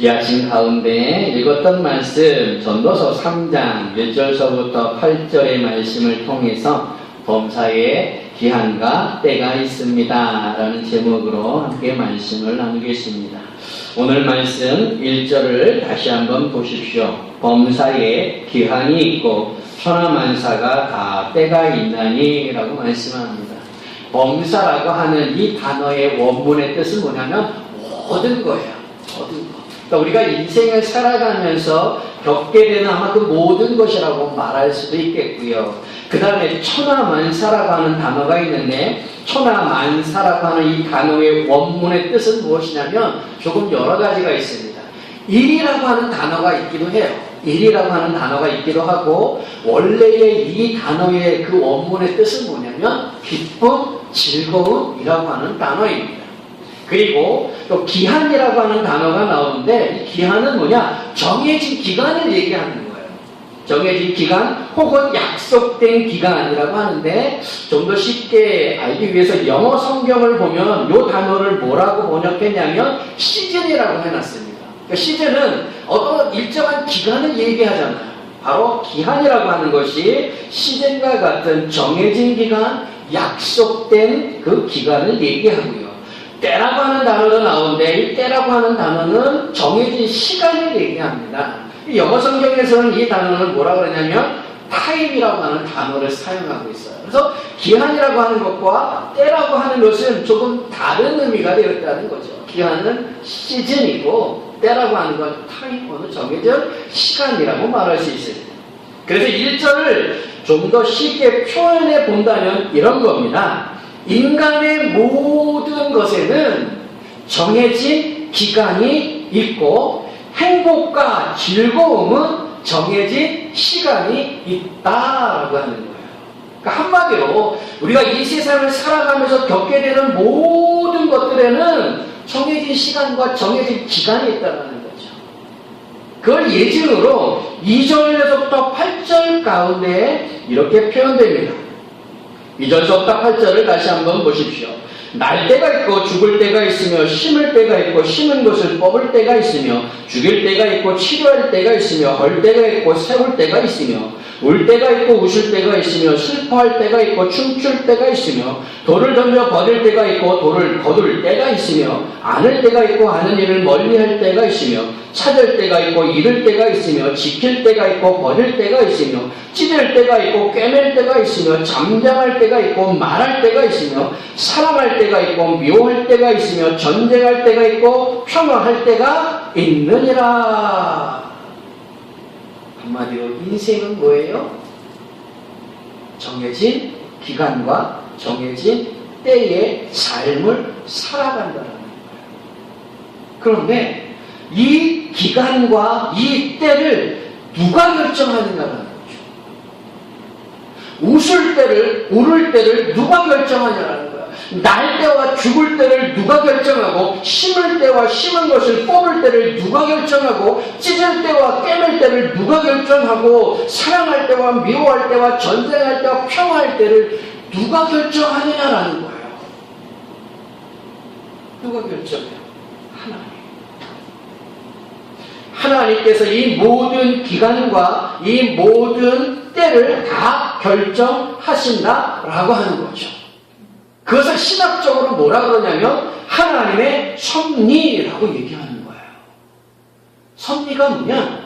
이 아침 가운데 읽었던 말씀 전도서 3장 1절서부터 8절의 말씀을 통해서 범사에 기한과 때가 있습니다. 라는 제목으로 함께 말씀을 나누겠습니다. 오늘 말씀 1절을 다시 한번 보십시오. 범사에 기한이 있고 천하만사가 다 때가 있나니 라고 말씀합니다. 범사라고 하는 이 단어의 원문의 뜻은 뭐냐면 모든 거예요. 모든 거. 그러니까 우리가 인생을 살아가면서 겪게 되는 아마 그 모든 것이라고 말할 수도 있겠고요. 그 다음에 천하만사라고 하는 단어가 있는데 천하만사라고 하는 이 단어의 원문의 뜻은 무엇이냐면 조금 여러 가지가 있습니다. 일이라고 하는 단어가 있기도 해요. 일이라고 하는 단어가 있기도 하고 원래의 이 단어의 그 원문의 뜻은 뭐냐면 기쁨, 즐거움이라고 하는 단어입니다. 그리고 또 기한이라고 하는 단어가 나오는데 이 기한은 뭐냐? 정해진 기간을 얘기하는 거예요. 정해진 기간 혹은 약속된 기간이라고 하는데 좀 더 쉽게 알기 위해서 영어 성경을 보면 이 단어를 뭐라고 번역했냐면 시즌이라고 해놨습니다. 그러니까 시즌은 어떤 일정한 기간을 얘기하잖아요. 바로 기한이라고 하는 것이 시즌과 같은 정해진 기간, 약속된 그 기간을 얘기하고요. 때라고 하는 단어도 나오는데 이 때라고 하는 단어는 정해진 시간을 얘기합니다. 이 영어 성경에서는 이 단어는 뭐라 그러냐면 타임이라고 하는 단어를 사용하고 있어요. 그래서 기한이라고 하는 것과 때라고 하는 것은 조금 다른 의미가 되었다는 거죠. 기한은 시즌이고 때라고 하는 건 타임, 어느 정해진 시간이라고 말할 수 있습니다. 그래서 1절을 좀 더 쉽게 표현해 본다면 이런 겁니다. 인간의 모든 것에는 정해진 기간이 있고 행복과 즐거움은 정해진 시간이 있다라고 하는 거예요. 그러니까 한마디로 우리가 이 세상을 살아가면서 겪게 되는 모든 것들에는 정해진 시간과 정해진 기간이 있다는 거죠. 그걸 예증으로 2절에서부터 8절 가운데 이렇게 표현됩니다. 2절서부터 8절을 다시 한번 보십시오. 날 때가 있고 죽을 때가 있으며 심을 때가 있고 심은 것을 뽑을 때가 있으며 죽일 때가 있고 치료할 때가 있으며 헐 때가 있고 세울 때가 있으며 울 때가 있고 웃을 때가 있으며 슬퍼할 때가 있고 춤출 때가 있으며 돌을 던져 버릴 때가 있고 돌을 거둘 때가 있으며 아는 때가 있고 아는 일을 멀리할 때가 있으며 찾을 때가 있고 잃을 때가 있으며 지킬 때가 있고 버릴 때가 있으며 찢을 때가 있고 꿰맬 때가 있으며 잠잠할 때가 있고 말할 때가 있으며 사랑할 때가 있고 미워할 때가 있으며 전쟁할 때가 있고 평화할 때가 있느니라. 한마디로 인생은 뭐예요? 정해진 기간과 정해진 때의 삶을 살아간다는 거예요. 그런데 이 기간과 이 때를 누가 결정하느냐는 거죠. 웃을 때를, 울을 때를 누가 결정하냐는. 날 때와 죽을 때를 누가 결정하고, 심을 때와 심은 것을 뽑을 때를 누가 결정하고, 찢을 때와 꿰맬 때를 누가 결정하고, 사랑할 때와 미워할 때와 전쟁할 때와 평화할 때를 누가 결정하느냐라는 거예요. 누가 결정해요? 하나님. 하나님께서 이 모든 기간과 이 모든 때를 다 결정하신다라고 하는 거죠. 그것을 신학적으로 뭐라 그러냐면 하나님의 섭리라고 얘기하는 거예요. 섭리가 뭐냐?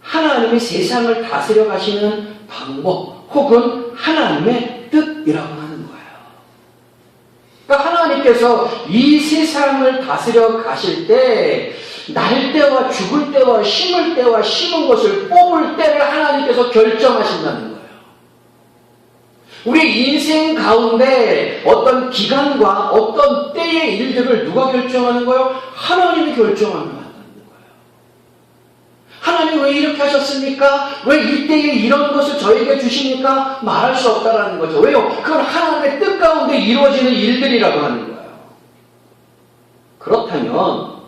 하나님이 세상을 다스려 가시는 방법 혹은 하나님의 뜻이라고 하는 거예요. 그러니까 하나님께서 이 세상을 다스려 가실 때 날 때와 죽을 때와 심을 때와 심은 것을 뽑을 때를 하나님께서 결정하신다는 거예요. 우리 인생 가운데 어떤 기간과 어떤 때의 일들을 누가 결정하는 거예요? 하나님이 결정하는 거예요. 하나님 왜 이렇게 하셨습니까? 왜 이때에 이런 것을 저에게 주십니까? 말할 수 없다라는 거죠. 왜요? 그건 하나님의 뜻 가운데 이루어지는 일들이라고 하는 거예요. 그렇다면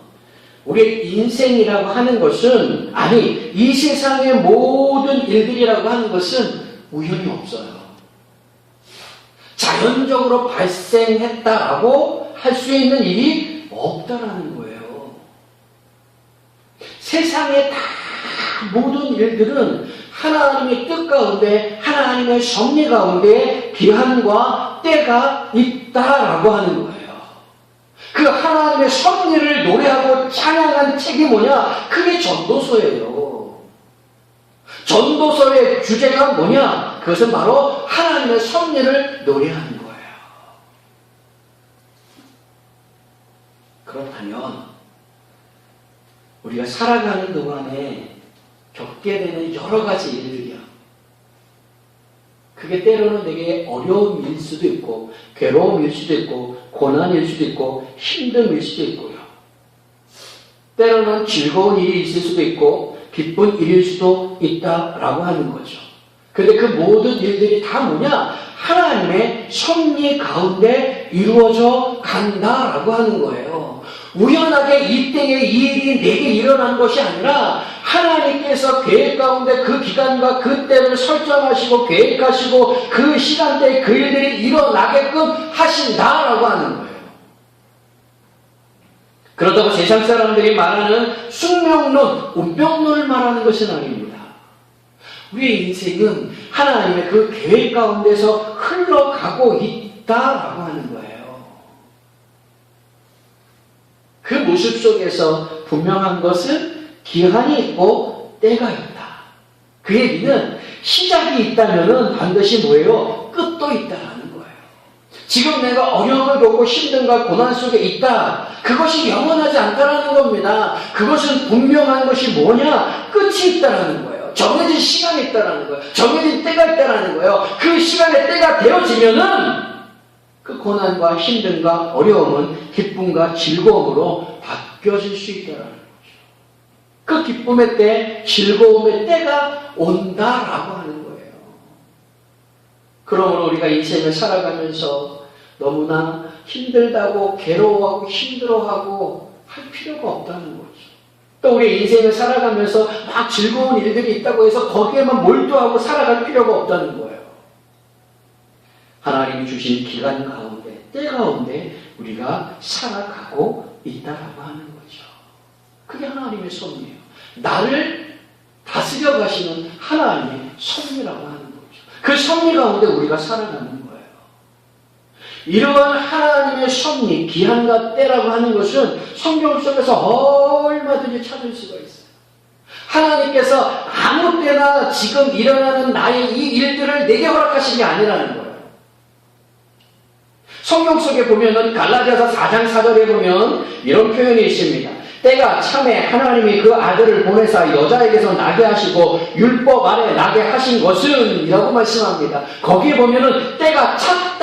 우리의 인생이라고 하는 것은 아니 이 세상의 모든 일들이라고 하는 것은 우연이 없어요. 자연적으로 발생했다라고 할 수 있는 일이 없다라는 거예요. 세상의 다 모든 일들은 하나님의 뜻 가운데 하나님의 섭리 가운데 기한과 때가 있다라고 하는 거예요. 그 하나님의 섭리를 노래하고 찬양한 책이 뭐냐? 그게 전도서예요. 전도서의 주제가 뭐냐? 그것은 바로 하나님의 섭리를 노래하는 거예요. 그렇다면 우리가 살아가는 동안에 겪게 되는 여러 가지 일들이야. 그게 때로는 되게 어려움일 수도 있고, 괴로움일 수도 있고, 고난일 수도 있고, 힘듦일 수도 있고요. 때로는 즐거운 일이 있을 수도 있고, 기쁜 일일 수도 있다라고 하는 거죠. 근데 그 모든 일들이 다 뭐냐? 하나님의 섭리 가운데 이루어져 간다라고 하는 거예요. 우연하게 이때에 이 일이 내게 일어난 것이 아니라 하나님께서 계획 가운데 그 기간과 그 때를 설정하시고 계획하시고 그 시간대에 그 일들이 일어나게끔 하신다라고 하는 거예요. 그렇다고 세상 사람들이 말하는 숙명론, 운명론을 말하는 것은 아닙니다. 우리의 인생은 하나님의 그 계획 가운데서 흘러가고 있다라고 하는 거예요. 그 모습 속에서 분명한 것은 기한이 있고 때가 있다. 그 얘기는 시작이 있다면 반드시 뭐예요? 끝도 있다라는 거예요. 지금 내가 어려움을 겪고 힘든가 고난 속에 있다. 그것이 영원하지 않다라는 겁니다. 그것은 분명한 것이 뭐냐? 끝이 있다라는 거예요. 정해진 시간이 있다라는 거예요. 정해진 때가 있다라는 거예요. 그 시간의 때가 되어지면은 그 고난과 힘듦과 어려움은 기쁨과 즐거움으로 바뀌어질 수 있다라는 거죠. 그 기쁨의 때, 즐거움의 때가 온다라고 하는 거예요. 그러므로 우리가 인생을 살아가면서 너무나 힘들다고 괴로워하고 힘들어하고 할 필요가 없다는 거죠. 또 우리 인생을 살아가면서 막 즐거운 일들이 있다고 해서 거기에만 몰두하고 살아갈 필요가 없다는 거예요. 하나님이 주신 기간 가운데, 때 가운데 우리가 살아가고 있다라고 하는 거죠. 그게 하나님의 섭리예요. 나를 다스려 가시는 하나님의 섭리라고 하는 거죠. 그 섭리 가운데 우리가 살아가는 거예요. 이러한 하나님의 섭리, 기한과 때라고 하는 것은 성경 속에서 얼마든지 찾을 수가 있어요. 하나님께서 아무 때나 지금 일어나는 나의 이 일들을 내게 허락하신 게 아니라는 거예요. 성경 속에 보면은 갈라디아서 4장 4절에 보면 이런 표현이 있습니다. 때가 참에 하나님이 그 아들을 보내사 여자에게서 나게 하시고 율법 아래 나게 하신 것은 이라고 말씀합니다. 거기에 보면은 때가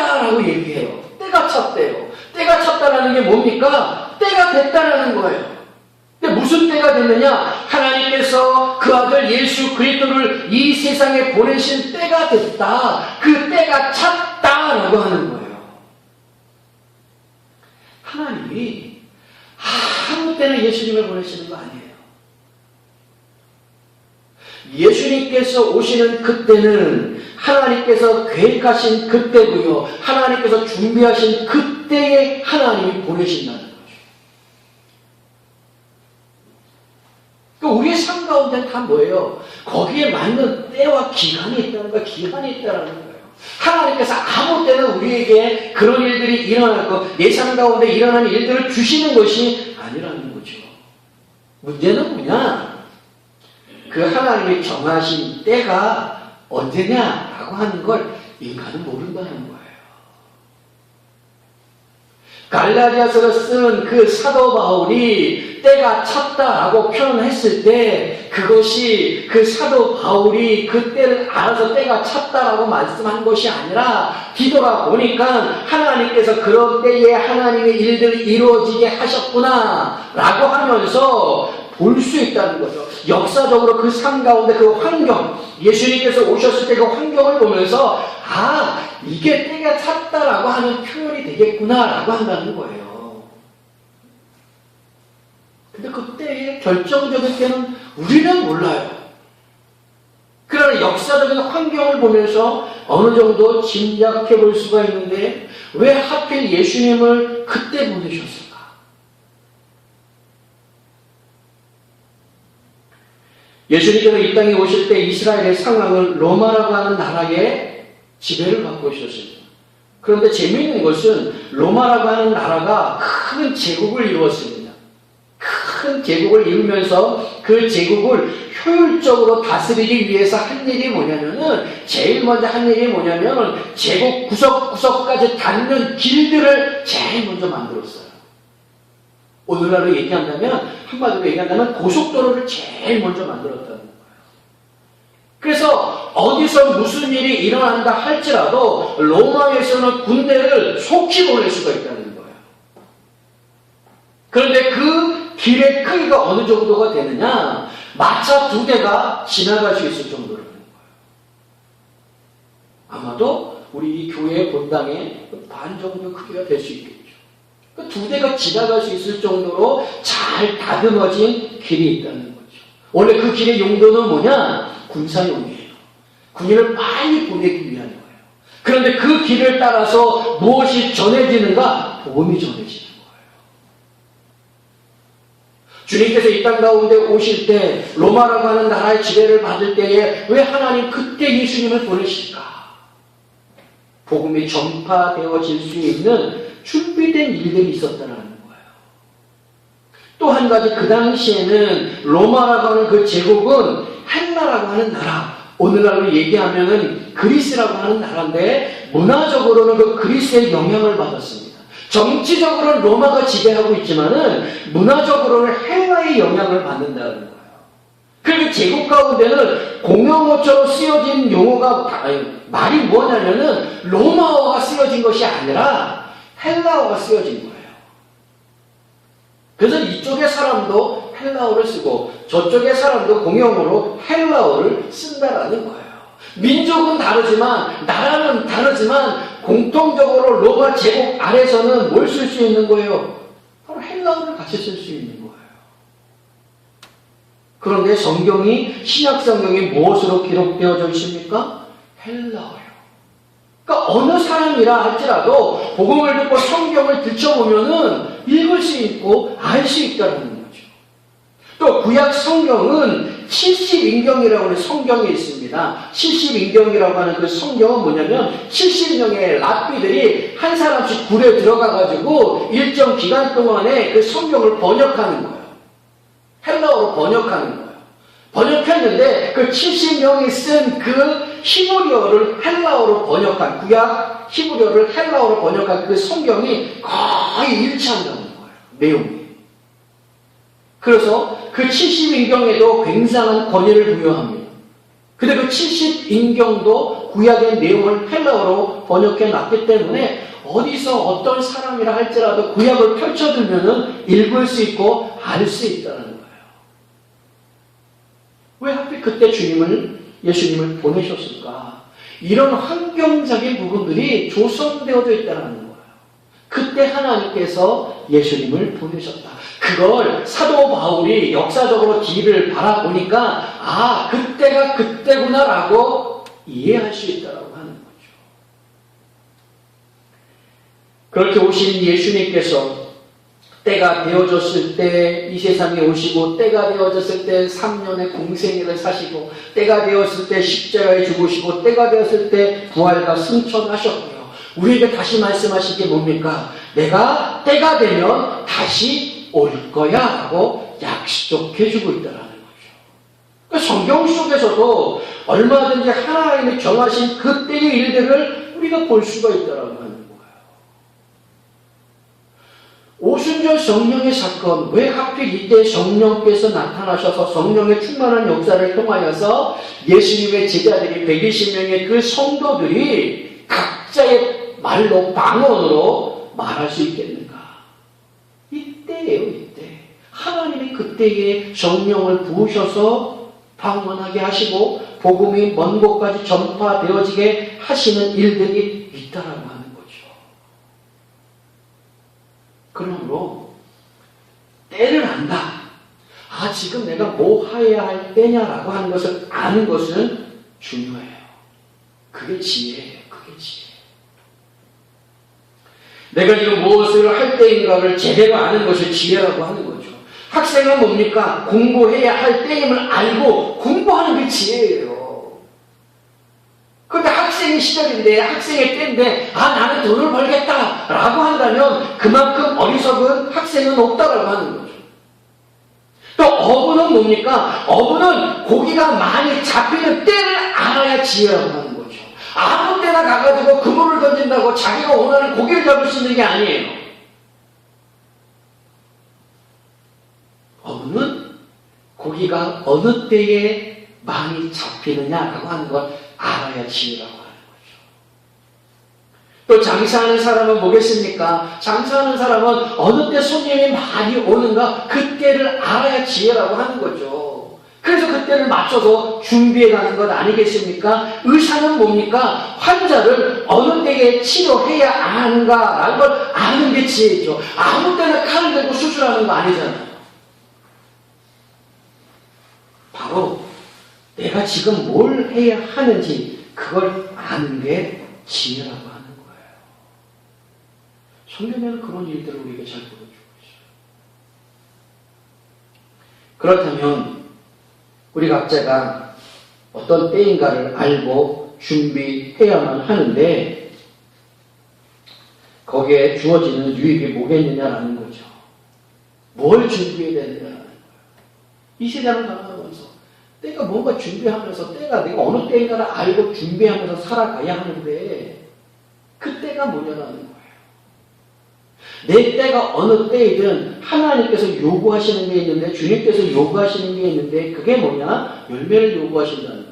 찼다라고 얘기해요. 때가 찼대요. 때가 찼다라는 게 뭡니까? 때가 됐다라는 거예요. 근데 무슨 때가 됐느냐? 하나님께서 그 아들 예수 그리스도를 이 세상에 보내신 때가 됐다. 그 때가 찼다라고 하는 거예요. 하나님이 아무 때나 예수님을 보내시는 거 아니에요. 예수님께서 오시는 그때는 하나님께서 계획하신 그때고요. 하나님께서 준비하신 그때에 하나님이 보내신다는 거죠. 그 우리의 삶 가운데 다 뭐예요? 거기에 맞는 때와 기간이 있다는 거, 기간이 있다는 거예요. 하나님께서 아무 때나 우리에게 그런 일들이 일어날 것, 예상 가운데 일어나는 일들을 주시는 것이 아니라는 거죠. 문제는 뭐냐? 그 하나님이 정하신 때가 언제냐 라고 하는 걸 인간은 모른다는 거예요. 갈라디아서를 쓴 그 사도 바울이 때가 찼다라고 표현했을 때 그것이 그 사도 바울이 그 때를 알아서 때가 찼다라고 말씀한 것이 아니라 뒤돌아 보니까 하나님께서 그런 때에 하나님의 일들이 이루어지게 하셨구나라고 하면서 볼수 있다는 거죠. 역사적으로 그 삶 가운데 그 환경, 예수님께서 오셨을 때 그 환경을 보면서 아 이게 때가 찼다라고 하는 표현이 되겠구나라고 한다는 거예요. 근데 그때의 결정적인 때는 우리는 몰라요. 그러나 역사적인 환경을 보면서 어느 정도 짐작해 볼 수가 있는데 왜 하필 예수님을 그때 보내셨을까? 예수님께서 이 땅에 오실 때 이스라엘의 상황을 로마라고 하는 나라의 지배를 받고 오셨습니다. 그런데 재미있는 것은 로마라고 하는 나라가 큰 제국을 이루었습니다. 큰 제국을 이루면서 그 제국을 효율적으로 다스리기 위해서 한 일이 뭐냐면은 제일 먼저 한 일이 뭐냐면 제국 구석구석까지 닿는 길들을 제일 먼저 만들었어요. 오늘날로 얘기한다면 한마디로 얘기한다면 고속도로를 제일 먼저 만들었다는 거예요. 그래서 어디서 무슨 일이 일어난다 할지라도 로마에서는 군대를 속히 보낼 수가 있다는 거예요. 그런데 그 길의 크기가 어느 정도가 되느냐? 마차 두 대가 지나갈 수 있을 정도라는 거예요. 아마도 우리 이 교회 본당의 반 정도 크기가 될 수 있겠죠. 그 두 대가 지나갈 수 있을 정도로 잘 다듬어진 길이 있다는 거죠. 원래 그 길의 용도는 뭐냐? 군사용이에요. 군인을 빨리 보내기 위한 거예요. 그런데 그 길을 따라서 무엇이 전해지는가? 복음이 전해지는 거예요. 주님께서 이 땅 가운데 오실 때 로마라고 하는 나라의 지배를 받을 때에 왜 하나님 그때 예수님을 보내실까? 복음이 전파되어질 수 있는 준비된 일들이 있었다는 거예요. 또 한 가지 그 당시에는 로마라고 하는 그 제국은 헬라라고 하는 나라, 오늘날로 얘기하면은 그리스라고 하는 나라인데 문화적으로는 그 그리스의 영향을 받았습니다. 정치적으로는 로마가 지배하고 있지만은 문화적으로는 헬라의 영향을 받는다는 거예요. 그리고 제국 가운데는 공용어처럼 쓰여진 용어가 아니, 말이 뭐냐면은 로마어가 쓰여진 것이 아니라 헬라어가 쓰여진 거예요. 그래서 이쪽의 사람도 헬라어를 쓰고 저쪽의 사람도 공용어로 헬라어를 쓴다라는 거예요. 민족은 다르지만 나라는 다르지만 공통적으로 로마 제국 아래서는 뭘 쓸 수 있는 거예요? 바로 헬라어를 같이 쓸 수 있는 거예요. 그런데 성경이 신약 성경이 무엇으로 기록되어져 있습니까? 헬라어요. 그러니까 어느 사람이라 할지라도 복음을 듣고 성경을 들춰보면은 읽을 수 있고 알 수 있다는 거죠. 또 구약 성경은 70인경이라고 하는 성경이 있습니다. 70인경이라고 하는 그 성경은 뭐냐면 70명의 랍비들이 한 사람씩 굴에 들어가가지고 일정 기간 동안에 그 성경을 번역하는 거예요. 헬라어로 번역하는 거예요. 번역했는데 그 70명이 쓴그 히브리어를 헬라어로 번역한 구약 히브리어를 헬라어로 번역한 그 성경이 거의 일치한다는 거예요. 내용이. 그래서 그 70인경에도 굉장한 권위를 부여합니다. 근데 그 70인경도 구약의 내용을 헬라어로 번역해 놨기 때문에 어디서 어떤 사람이라 할지라도 구약을 펼쳐들면은 읽을 수 있고 알 수 있다는 거예요. 왜 하필 그때 주님을, 예수님을 보내셨을까? 이런 환경적인 부분들이 조성되어져 있다는 거예요. 그때 하나님께서 예수님을 보내셨다. 그걸 사도 바울이 역사적으로 뒤를 바라보니까, 아, 그때가 그때구나라고 이해할 수 있다고 하는 거죠. 그렇게 오신 예수님께서 때가 되어졌을 때 이 세상에 오시고 때가 되어졌을 때 3년의 공생애를 사시고 때가 되었을 때 십자가에 죽으시고 때가 되었을 때 부활과 승천하셨고요. 우리에게 다시 말씀하신 게 뭡니까? 내가 때가 되면 다시 올 거야 하고 약속해 주고 있다는 거죠. 그러니까 성경 속에서도 얼마든지 하나님이 정하신 그때의 일들을 우리가 볼 수가 거예요. 오순절 성령의 사건, 왜 하필 이때 성령께서 나타나셔서 성령의 충만한 역사를 통하여서 예수님의 제자들이 120명의 그 성도들이 각자의 말로, 방언으로 말할 수 있겠는가? 이때예요, 이때. 하나님이 그때에 성령을 부으셔서 방언하게 하시고, 복음이 먼 곳까지 전파되어지게 하시는 일들이 있다라고 하는 거죠. 그러므로 때를 안다. 아 지금 내가 뭐 해야 할 때냐라고 하는 것을 아는 것은 중요해요. 그게 지혜예요. 그게 지혜. 내가 지금 무엇을 할 때인가를 제대로 아는 것이 지혜라고 하는 거죠. 학생은 뭡니까? 공부해야 할 때임을 알고 공부하는 게 지혜예요. 학생의 시절인데, 학생의 때인데, 아, 나는 돈을 벌겠다. 라고 한다면 그만큼 어리석은 학생은 없다라고 하는 거죠. 또 어부는 뭡니까? 어부는 고기가 많이 잡히는 때를 알아야 지혜라고 하는 거죠. 아무 때나 가가지고 그물을 던진다고 자기가 원하는 고기를 잡을 수 있는 게 아니에요. 어부는 고기가 어느 때에 많이 잡히느냐라고 하는 걸 알아야 지혜라고. 또 장사하는 사람은 뭐겠습니까? 장사하는 사람은 어느 때 손님이 많이 오는가 그때를 알아야 지혜라고 하는 거죠. 그래서 그때를 맞춰서 준비해 가는 것 아니겠습니까? 의사는 뭡니까? 환자를 어느 때에 치료해야 하는가라는 걸 아는 게 지혜죠. 아무 때나 칼을 들고 수술하는 거 아니잖아요. 바로 내가 지금 뭘 해야 하는지 그걸 아는 게 지혜라고 거예요. 성경에는 그런 일들을 우리에게 잘 보여주고 있어요. 그렇다면 우리 각자가 어떤 때인가를 알고 준비해야만 하는데 거기에 주어지는 유익이 뭐겠느냐라는 거죠. 뭘 준비해야 되느냐라는 거예요. 이 세상을 살아가면서 때가 뭔가 준비하면서 때가 내가 어느 때인가를 알고 준비하면서 살아가야 하는데 그 때가 뭐냐라는 거예요. 내 때가 어느 때이든 하나님께서 요구하시는 게 있는데 주님께서 요구하시는 게 있는데 그게 뭐냐? 열매를 요구하신다는 거죠.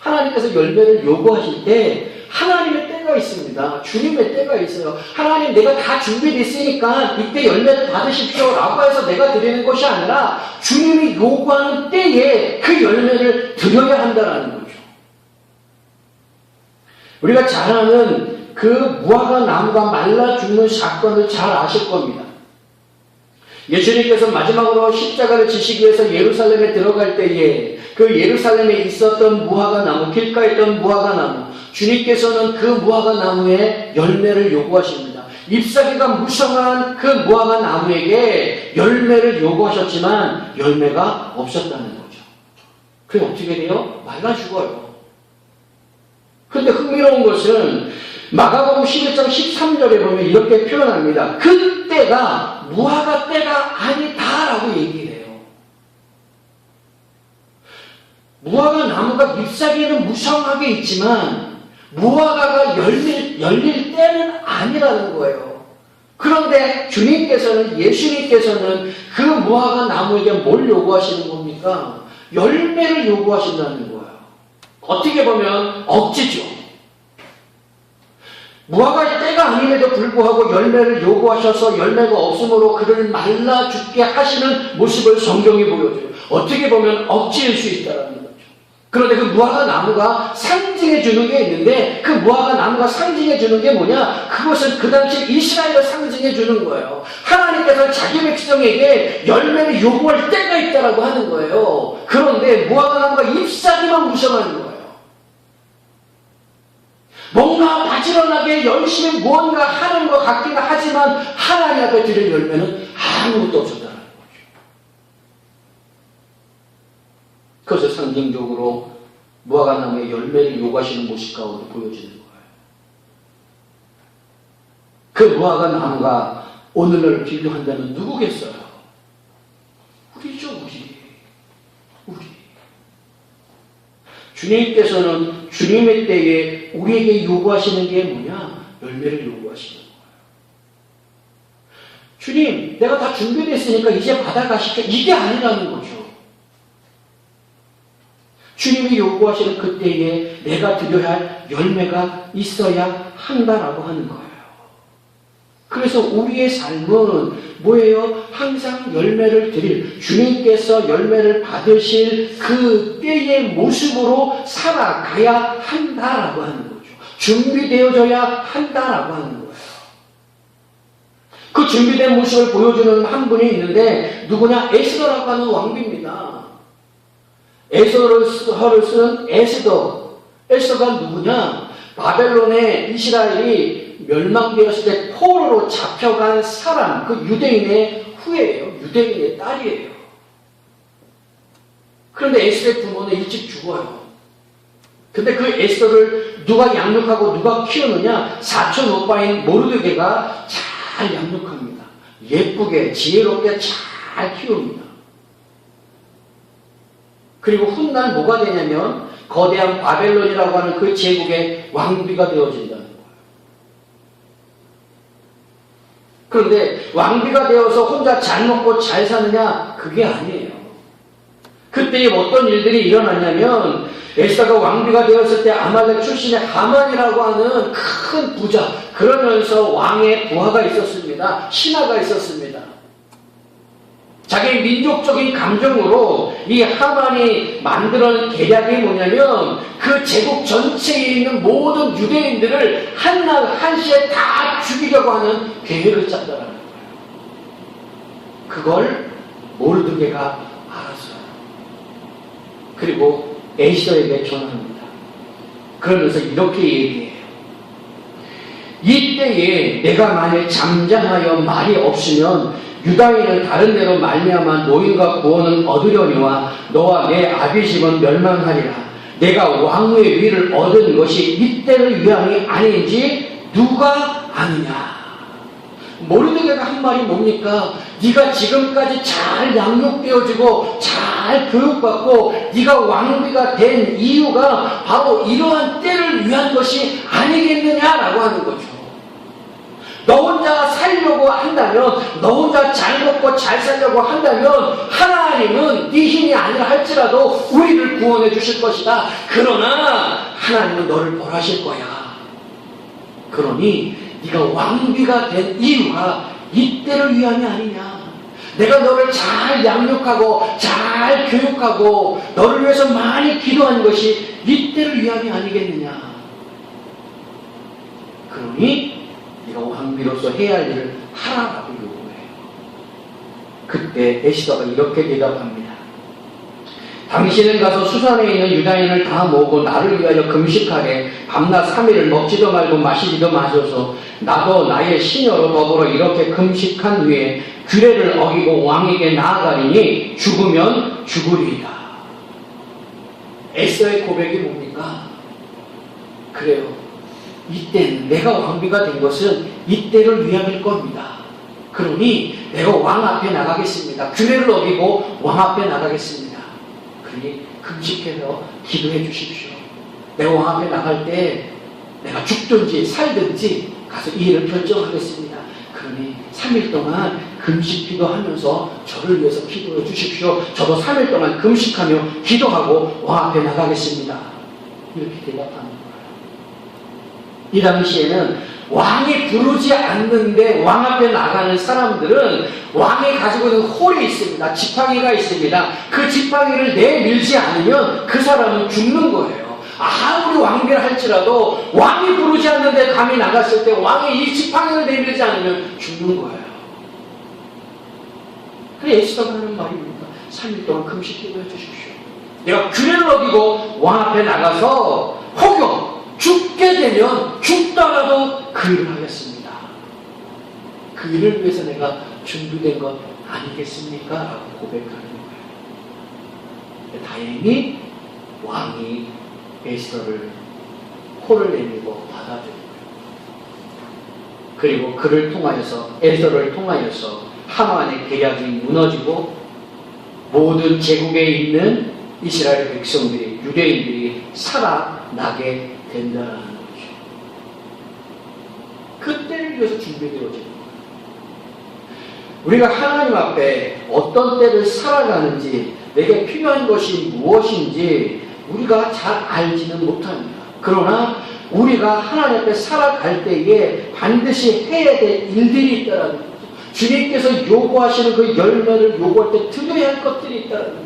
하나님께서 열매를 요구하실 때 하나님의 때가 있습니다. 주님의 때가 있어요. 하나님 내가 다 준비됐으니까 이때 열매를 받으십시오 라고 해서 내가 드리는 것이 아니라 주님이 요구하는 때에 그 열매를 드려야 한다는 거죠. 우리가 잘 아는 그 무화과 나무가 말라 죽는 사건을 잘 아실 겁니다. 예수님께서 마지막으로 십자가를 지시기 위해서 예루살렘에 들어갈 때에 그 예루살렘에 있었던 무화과 나무, 길가에 있던 무화과 나무, 주님께서는 그 무화과 나무에 열매를 요구하십니다. 잎사귀가 무성한 그 무화과 나무에게 열매를 요구하셨지만 열매가 없었다는 거죠. 그게 어떻게 돼요? 말라 죽어요. 근데 흥미로운 것은 마가복음 11장 13절에 보면 이렇게 표현합니다. 그 때가 무화과 때가 아니다라고 얘기해요. 무화과 나무가 잎사귀는 무성하게 있지만 무화과가 열릴, 열릴 때는 아니라는 거예요. 그런데 주님께서는 예수님께서는 그 무화과 나무에게 뭘 요구하시는 겁니까? 열매를 요구하신다는 거예요. 어떻게 보면 억지죠. 무화과의 때가 아님에도 불구하고 열매를 요구하셔서 열매가 없으므로 그를 말라 죽게 하시는 모습을 성경이 보여줘요. 어떻게 보면 억지일 수 있다는 거죠. 그런데 그 무화과 나무가 상징해 주는 게 있는데 그 무화과 나무가 상징해 주는 게 뭐냐? 그것은 그 당시 이스라엘을 상징해 주는 거예요. 하나님께서 자기 백성에게 열매를 요구할 때가 있다라고 하는 거예요. 그런데 무화과 나무가 잎사귀만 무성하는 거예요. 뭔가 바지런하게 열심히 무언가 하는 것 같기는 하지만 하나님 앞에 드릴 열매는 아무것도 없었다는 거죠. 그것을 상징적으로 무화과나무의 열매를 요구하시는 모습 가운데 보여지는 거예요. 그 무화과나무가 오늘날 비교한다면 누구겠어요? 우리죠, 우리. 우리. 주님께서는 주님의 때에 우리에게 요구하시는 게 뭐냐? 열매를 요구하시는 거예요. 주님, 내가 다 준비됐으니까 이제 받아가십시오. 이게 아니라는 거죠. 주님이 요구하시는 그때에 내가 드려야 할 열매가 있어야 한다라고 하는 거예요. 그래서 우리의 삶은 뭐예요? 항상 열매를 드릴 주님께서 열매를 받으실 그 때의 모습으로 살아가야 한다라고 하는 거죠. 준비되어져야 한다라고 하는 거예요. 그 준비된 모습을 보여주는 한 분이 있는데 누구냐? 에스더라고 하는 왕비입니다. 에스더를 쓴 에스더. 에스더가 누구냐? 바벨론의 이스라엘이 멸망되었을 때 포로로 잡혀간 사람, 그 유대인의 후예예요. 유대인의 딸이에요. 그런데 에스더의 부모는 일찍 죽어요. 근데 그 에스더를 누가 양육하고 누가 키우느냐? 사촌 오빠인 모르드게가 잘 양육합니다. 예쁘게 지혜롭게 잘 키웁니다. 그리고 훗날 뭐가 되냐면 거대한 바벨론이라고 하는 그 제국의 왕비가 되어진다는 거예요. 그런데 왕비가 되어서 혼자 잘 먹고 잘 사느냐? 그게 아니에요. 그때 어떤 일들이 일어났냐면 에스더가 왕비가 되었을 때 아말렉 출신의 하만이라고 하는 큰 부자 그러면서 왕의 부하가 있었습니다. 신하가 있었습니다. 자기 민족적인 감정으로 이 하만이 만들어낸 계략이 뭐냐면 그 제국 전체에 있는 모든 유대인들을 한날 한시에 다 죽이려고 하는 계획을 짰다는 거예요. 그걸 모르드게가 알았어요. 그리고 에이서에게 전합니다. 그러면서 이렇게 얘기해요. 이때에 내가 만약 잠잠하여 말이 없으면 유다인은 다른 데로 말미암아 노인과 구원을 얻으려니와 너와 내 아비 집은 멸망하리라. 내가 왕의 위를 얻은 것이 이때를 위함이 아닌지 누가 아느냐. 모르드게가 한 말이 뭡니까? 네가 지금까지 잘 양육되어지고 잘 교육받고 네가 왕비가 된 이유가 바로 이러한 때를 위한 것이 아니겠느냐라고 하는 거죠. 너 혼자 살려고 한다면, 너 혼자 잘 먹고 잘 살려고 한다면 하나님은 네 힘이 아니라 할지라도 우리를 구원해 주실 것이다. 그러나 하나님은 너를 벌하실 거야. 그러니 네가 왕비가 된 이유가 이때를 위함이 아니냐. 내가 너를 잘 양육하고 잘 교육하고 너를 위해서 많이 기도한 것이 이때를 위함이 아니겠느냐. 그러니 왕비로서 해야 할 일을 하라고 요구해요. 그때 에시더가 이렇게 대답합니다. 당신은 가서 수산에 있는 유다인을 다 모으고 나를 위하여 금식하게 밤낮 3일을 먹지도 말고 마시지도 마셔서 나도 나의 시녀로 더불어 이렇게 금식한 후에 규례를 어기고 왕에게 나아가리니 죽으면 죽으리이다. 에스더의 고백이 뭡니까? 그래요. 이때는 내가 왕비가 된 것은 이때를 위함일 겁니다. 그러니 내가 왕 앞에 나가겠습니다. 규례를 어기고 왕 앞에 나가겠습니다. 그러니 금식해서 기도해 주십시오. 내가 왕 앞에 나갈 때 내가 죽든지 살든지 가서 이 일을 결정하겠습니다. 그러니 3일 동안 금식 기도하면서 저를 위해서 기도해 주십시오. 저도 3일 동안 금식하며 기도하고 왕 앞에 나가겠습니다. 이렇게 거예요. 이 당시에는 왕이 부르지 않는데 왕 앞에 나가는 사람들은 왕이 가지고 있는 홀이 있습니다. 지팡이가 있습니다. 그 지팡이를 내밀지 않으면 그 사람은 죽는 거예요. 아무리 왕비를 할지라도 왕이 부르지 않는데 감히 나갔을 때 왕이 이 지팡이를 내밀지 않으면 죽는 거예요. 그래 에스더가 하는 말입니다. 3일 동안 금식 기도해 주십시오. 내가 규례를 어기고 왕 앞에 나가서 혹여 죽게 되면 죽더라도 그 일을 하겠습니다. 그 일을 위해서 내가 준비된 것 아니겠습니까? 라고 고백하는 거예요. 다행히 왕이 에스더를 코를 내밀고 받아준 거예요. 그리고 그를 통하여서 에스더를 통하여서 하만의 계략이 무너지고 모든 제국에 있는 이스라엘 백성들이 유대인들이 살아나게 된다는 거죠. 그때를 위해서 준비되어진 거예요. 우리가 하나님 앞에 어떤 때를 살아가는지 내게 필요한 것이 무엇인지 우리가 잘 알지는 못합니다. 그러나 우리가 하나님 앞에 살아갈 때에 반드시 해야 될 일들이 있다는 거죠. 주님께서 요구하시는 그 열매를 요구할 때 드려야 할 것들이 있다는 거예요.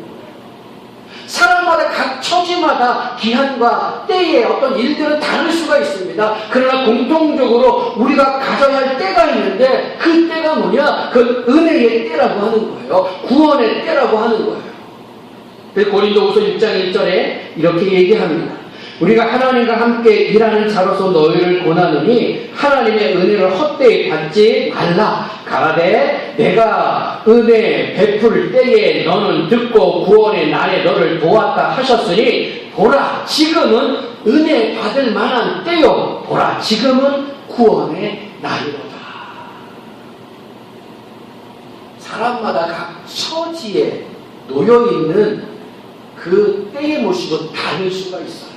사람마다 각 처지마다 기한과 때의 어떤 일들은 다를 수가 있습니다. 그러나 공통적으로 우리가 가져야 할 때가 있는데 그 때가 뭐냐? 그 은혜의 때라고 하는 거예요. 구원의 때라고 하는 거예요. 고린도후서 6장 1절에 이렇게 얘기합니다. 우리가 하나님과 함께 일하는 자로서 너희를 권하느니 하나님의 은혜를 헛되이 받지 말라. 가라되 내가 은혜 베풀 때에 너는 듣고 구원의 날에 너를 도왔다 하셨으니 보라 지금은 은혜 받을 만한 때요 보라 지금은 구원의 날이로다 사람마다 각 처지에 놓여 있는 그 때의 모습은 다를 수가 있어요.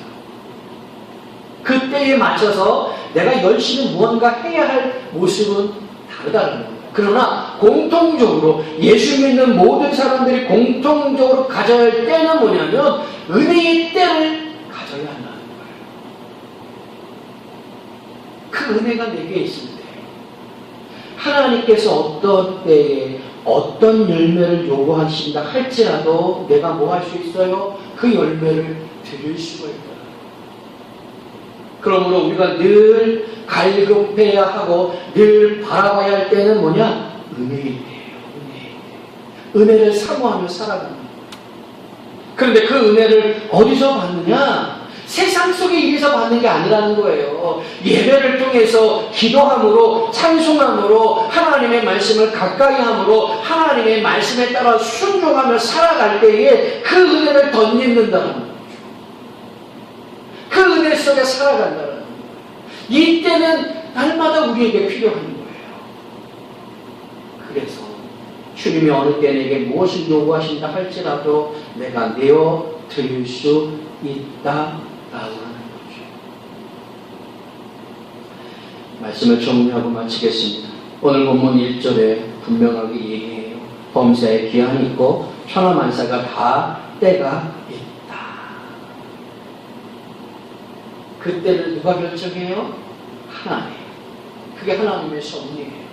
그 때에 맞춰서 내가 열심히 무언가 해야 할 모습은 다르다는 거예요. 그러나 공통적으로 예수 믿는 모든 사람들이 공통적으로 가져야 할 때는 뭐냐면 은혜의 때를 가져야 한다는 거예요. 그 은혜가 내게 있을 때 하나님께서 어떤 때에 어떤 열매를 요구하신다 할지라도 내가 뭐 할 수 있어요? 그 열매를 드릴 수가 있다. 그러므로 우리가 늘 갈급해야 하고 늘 바라봐야 할 때는 뭐냐? 은혜의 때. 은혜를 사모하며 살아가는 거예요. 그런데 그 은혜를 어디서 받느냐? 세상 속의 일에서 받는 게 아니라는 거예요. 예배를 통해서 기도함으로 찬송함으로 하나님의 말씀을 가까이 함으로 하나님의 말씀에 따라 순종하며 살아갈 때에 그 은혜를 덧입는다는 거죠. 그 은혜 속에 살아간다는 거예요. 이 때는 날마다 우리에게 필요한 거예요. 그래서 주님이 어느 때 내게 무엇을 요구하신다 할지라도 내가 내어 드릴 수 있다. 라고 하는 거죠. 말씀을 정리하고 마치겠습니다. 오늘 본문 1절에 분명하게 얘기해요. 범사에 기한이 있고 천하만사가 다 때가 있다. 그때를 누가 결정해요? 하나님. 그게 하나님의 섭리예요.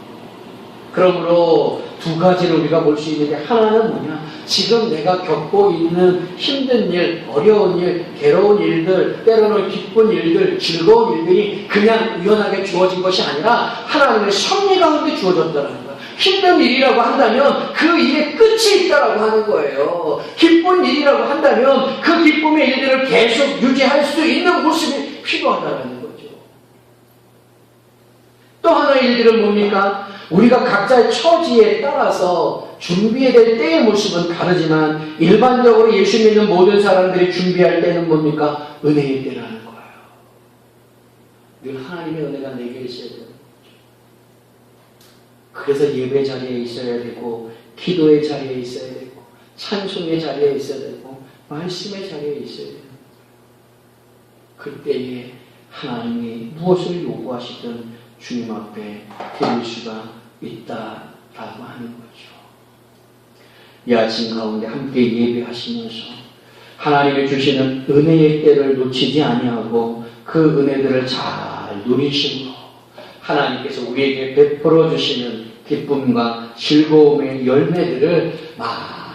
그러므로 두 가지를 우리가 볼 수 있는데 하나는 뭐냐? 지금 내가 겪고 있는 힘든 일, 어려운 일, 괴로운 일들, 때로는 기쁜 일들, 즐거운 일들이 그냥 우연하게 주어진 것이 아니라 하나님의 섭리 가운데 주어졌다는 거야. 힘든 일이라고 한다면 그 일에 끝이 있다라고 하는 거예요. 기쁜 일이라고 한다면 그 기쁨의 일들을 계속 유지할 수 있는 모습이 필요하다는 거죠. 또 하나의 일들은 뭡니까? 우리가 각자의 처지에 따라서 준비해야 될 때의 모습은 다르지만 일반적으로 예수 믿는 모든 사람들이 준비할 때는 뭡니까? 은혜의 때라는 거예요. 늘 하나님의 은혜가 내게 있어야 되는 거죠. 그래서 예배 자리에 있어야 되고 기도의 자리에 있어야 되고 찬송의 자리에 있어야 되고 말씀의 자리에 있어야 거예요. 그때에 하나님이 무엇을 요구하시든 주님 앞에 드릴 수가 있다라고 하는 거죠. 이 아침 가운데 함께 예배하시면서 하나님이 주시는 은혜의 때를 놓치지 아니하고 그 은혜들을 잘 누리심으로 하나님께서 우리에게 베풀어 주시는 기쁨과 즐거움의 열매들을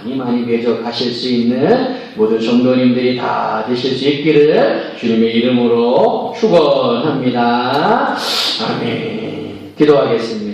많이 많이 맺어 가실 수 있는 모든 성도님들이 다 되실 수 있기를 주님의 이름으로 축원합니다. 아멘. 기도하겠습니다.